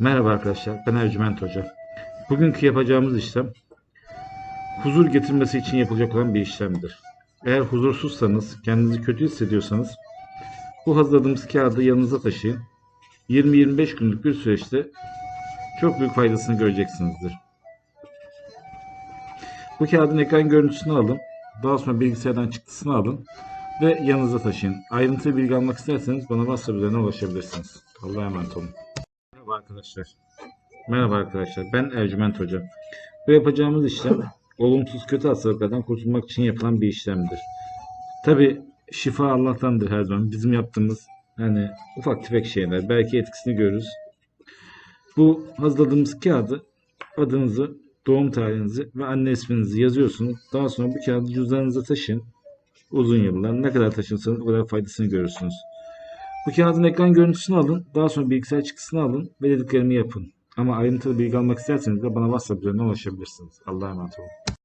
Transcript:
Merhaba arkadaşlar, ben Ercüment Hoca. Bugünkü yapacağımız işlem, huzur getirmesi için yapılacak olan bir işlemdir. Eğer huzursuzsanız, kendinizi kötü hissediyorsanız, bu hazırladığımız kağıdı yanınıza taşıyın. 20-25 günlük bir süreçte çok büyük faydasını göreceksinizdir. Bu kağıdın ekran görüntüsünü alın, daha sonra bilgisayardan çıktısını alın ve yanınıza taşıyın. Ayrıntılı bilgi almak isterseniz bana WhatsApp üzerinden ulaşabilirsiniz. Allah'a emanet olun. Merhaba arkadaşlar. Merhaba arkadaşlar. Ben Ercüment Hoca. Bu yapacağımız işlem olumsuz kötü hastalıklardan kurtulmak için yapılan bir işlemdir. Tabi şifa Allah'tandır her zaman. Bizim yaptığımız hani ufak tefek şeyler. Belki etkisini görürüz. Bu hazırladığımız kağıdı adınızı, doğum tarihinizi ve anne isminizi yazıyorsunuz. Daha sonra bu kağıdı cüzdanınıza taşıyın. Uzun yıllar. Ne kadar taşınsanız o kadar faydasını görürsünüz. Bu kağıdın ekran görüntüsünü alın. Daha sonra bilgisayar çıktısını alın ve dediklerimi yapın. Ama ayrıntılı bilgi almak isterseniz de bana WhatsApp üzerinden ulaşabilirsiniz. Allah'a emanet olun.